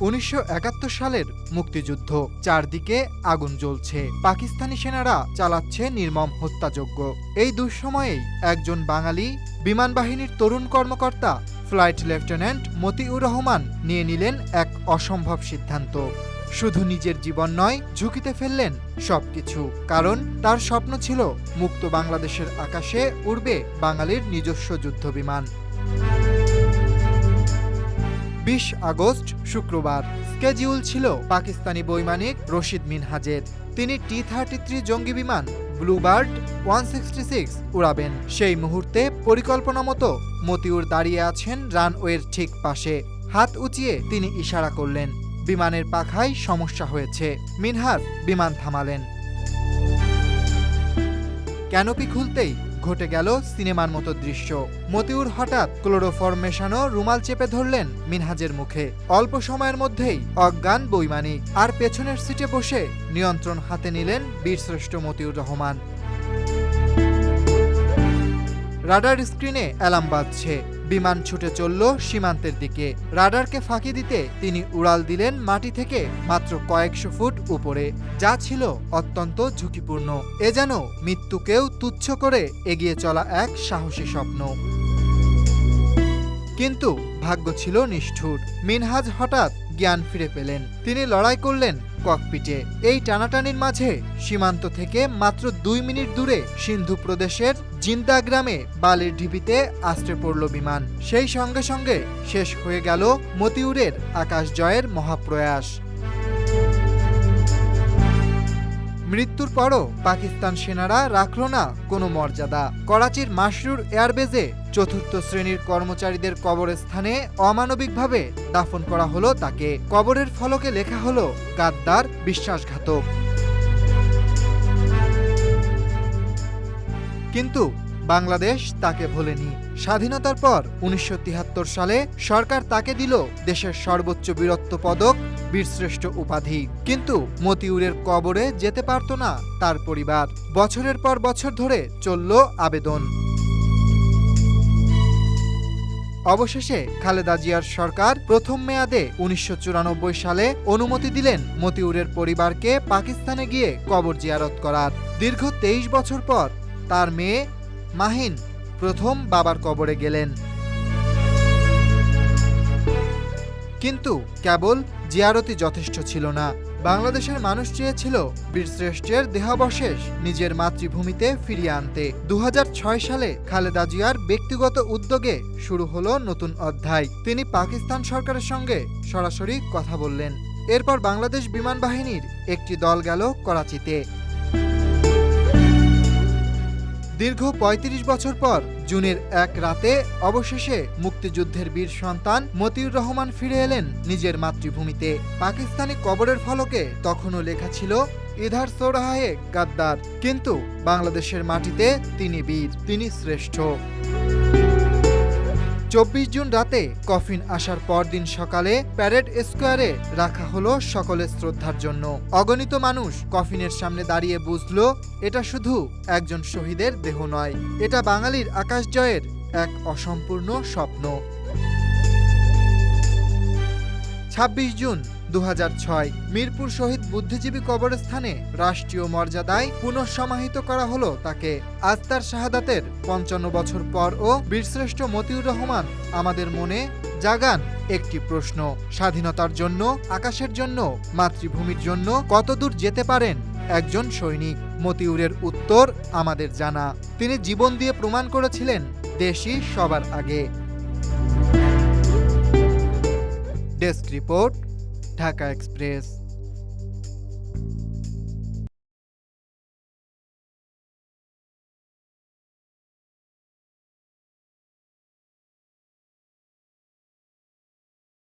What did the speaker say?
উনিশশো একাত্তর সালের মুক্তিযুদ্ধ। চারদিকে আগুন জ্বলছে। পাকিস্তানি সেনারা চালাচ্ছে নির্মম হত্যাযজ্ঞ। এই দুঃসময়েই একজন বাঙালি বিমান বাহিনীর তরুণ কর্মকর্তা, ফ্লাইট লেফটেন্যান্ট মতিউর রহমান নিয়ে নিলেন এক অসম্ভব সিদ্ধান্ত। শুধু নিজের জীবন নয়, ঝুঁকিতে ফেললেন সবকিছু। কারণ তার স্বপ্ন ছিল মুক্ত বাংলাদেশের আকাশে উড়বে বাঙালির নিজস্ব যুদ্ধবিমান বিশ আগস্ট শুক্রবার। স্কেজিউল ছিল পাকিস্তানি বৈমানিক রশিদ মিনহাজের। তিনি টি থার্টি থ্রি জঙ্গি বিমান ব্লুবার্ড ওয়ান সিক্সটি সিক্স উড়াবেন। সেই মুহূর্তে পরিকল্পনা মতো মতিউর দাঁড়িয়ে আছেন রানওয়ের ঠিক পাশে। হাত উঁচিয়ে তিনি ইশারা করলেন, বিমানের পাখায় সমস্যা হয়েছে। মিনহাজ বিমান থামালেন। ক্যানোপি খুলতেই ঘটে গেল সিনেমার মতো দৃশ্য। মতিউর হঠাৎ ক্লোরোফর্ম মেশানো রুমাল চেপে ধরলেন মিনহাজের মুখে। অল্প সময়ের মধ্যেই অজ্ঞান বৈমানিক আর পেছনের সিটে বসে নিয়ন্ত্রণ হাতে নিলেন বীরশ্রেষ্ঠ মতিউর রহমান। রাডার স্ক্রিনে অ্যালার্ম বাজছে। বিমান ছুটে চলল সীমান্তের দিকে। রাডারকে ফাঁকি দিতে তিনি উড়াল দিলেন মাটি থেকে মাত্র কয়েকশো ফুট উপরে। যা ছিল অত্যন্ত ঝুঁকিপূর্ণ। এ যেন মৃত্যুকেও তুচ্ছ করে এগিয়ে চলা এক সাহসী স্বপ্ন। কিন্তু ভাগ্য ছিল নিষ্ঠুর। মিনহাজ হঠাৎ জ্ঞান ফিরে পেলেন। তিনি লড়াই করলেন ককপিটে। এই টানাটানির মাঝে সীমান্ত থেকে মাত্র দুই মিনিট দূরে সিন্ধু প্রদেশের জিন্দা গ্রামে বালির ঢিবিতে আশ্রে পড়ল বিমান। সেই সঙ্গে সঙ্গে শেষ হয়ে গেল মতিউরের আকাশ জয়ের মহাপ্রয়াস। মৃত্যুর পরও পাকিস্তান সেনারা রাখল না কোনো মর্যাদা। করাচির মাসরুর এয়ারবেজে চতুর্থ শ্রেণির কর্মচারীদের কবরস্থানে অমানবিকভাবে দাফন করা হলো তাকে। কবরের ফলকে লেখা হলো গাদ্দার বিশ্বাসঘাতক। কিন্তু বাংলাদেশ তাকে ভোলেনি। স্বাধীনতার পর উনিশশো তিয়াত্তর সালে সরকার তাকে দিল দেশের সর্বোচ্চ বীরত্ব পদক বীরশ্রেষ্ঠ উপাধি। কিন্তু মতিউরের কবরে যেতে পারত না তার পরিবার। বছরের পর বছর ধরে চলল আবেদন। অবশেষে খালেদা জিয়ার সরকার প্রথম মেয়াদে উনিশশো চুরানব্বই সালে অনুমতি দিলেন মতিউরের পরিবারকে পাকিস্তানে গিয়ে কবর জিয়ারত করার। দীর্ঘ তেইশ বছর পর তার মেয়ে মাহিন প্রথম বাবার কবরে গেলেন। কিন্তু কেবল জিয়ারতি যথেষ্ট ছিল না। বাংলাদেশের মানুষ চেয়েছিল বীরশ্রেষ্ঠের দেহাবশেষ নিজের মাতৃভূমিতে ফিরিয়ে আনতে। দু হাজার ছয় সালে খালেদা জিয়ার ব্যক্তিগত উদ্যোগে শুরু হলো নতুন অধ্যায়। তিনি পাকিস্তান সরকারের সঙ্গে সরাসরি কথা বললেন। এরপর বাংলাদেশ বিমান বাহিনীর একটি দল গেল করাচিতে। দীর্ঘ ৩৫ বছর পর জুনের এক রাতে অবশেষে মুক্তিযুদ্ধের বীর সন্তান মতিউর রহমান ফিরে এলেন নিজের মাতৃভূমিতে। পাকিস্তানি কবরের ফলকে তখনও লেখা ছিল, ইধার সোরাহে গাদ্দার। কিন্তু বাংলাদেশের মাটিতে তিনি বীর, তিনি শ্রেষ্ঠ। চব্বিশ জুন রাতে কফিন আসার পরদিন সকালে প্যারেড স্কোয়ারে রাখা হলো সকলের শ্রদ্ধার জন্য। অগণিত মানুষ কফিনের সামনে দাঁড়িয়ে বুঝল, এটা শুধু একজন শহীদের দেহ নয়, এটা বাঙালির আকাশ জয়ের এক অসম্পূর্ণ স্বপ্ন। ছাব্বিশ জুন দু হাজার ছয়, মিরপুর শহীদ বুদ্ধিজীবী কবরস্থানে রাষ্ট্রীয় মর্যাদায় পুনঃসমাহিত করা হলো তাকে। আজ তার শাহাদাতের পঞ্চান্ন বছর পর ও বীরশ্রেষ্ঠ মতিউর রহমান, আমাদের মনে জাগান একটি প্রশ্ন। স্বাধীনতার জন্য, আকাশের জন্য, মাতৃভূমির জন্য কতদূর যেতে পারেন একজন সৈনিক? মতিউরের উত্তর আমাদের জানা। তিনি জীবন দিয়ে প্রমাণ করেছিলেন দেশই সবার আগে। Desk report Dhaka express.